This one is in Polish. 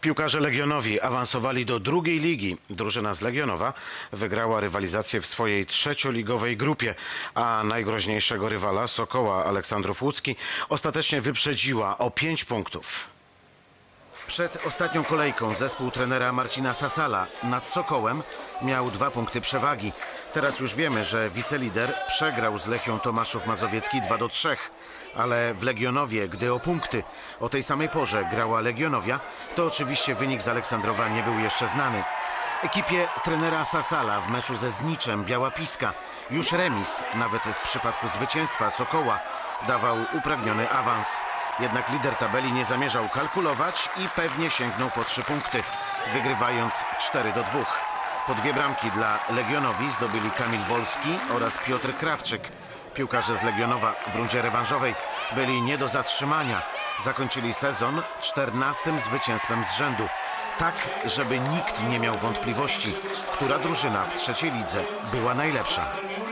Piłkarze Legionowi awansowali do drugiej ligi. Drużyna z Legionowa wygrała rywalizację w swojej trzecioligowej grupie, a najgroźniejszego rywala Sokoła Aleksandrów Łódzki ostatecznie wyprzedziła o pięć punktów. Przed ostatnią kolejką zespół trenera Marcina Sasala nad Sokołem miał dwa punkty przewagi. Teraz już wiemy, że wicelider przegrał z Lechią Tomaszów Mazowiecki 2 do 3, ale w Legionowie, gdy o punkty o tej samej porze grała Legionowia, to oczywiście wynik z Aleksandrowa nie był jeszcze znany. Ekipie trenera Sasala w meczu ze Zniczem Biała Piska już remis, nawet w przypadku zwycięstwa Sokoła, dawał upragniony awans. Jednak lider tabeli nie zamierzał kalkulować i pewnie sięgnął po trzy punkty, wygrywając 4 do 2. Po dwie bramki dla Legionowi zdobyli Kamil Wolski oraz Piotr Krawczyk. Piłkarze z Legionowa w rundzie rewanżowej byli nie do zatrzymania. Zakończyli sezon 14 zwycięstwem z rzędu. Tak, żeby nikt nie miał wątpliwości, która drużyna w trzeciej lidze była najlepsza.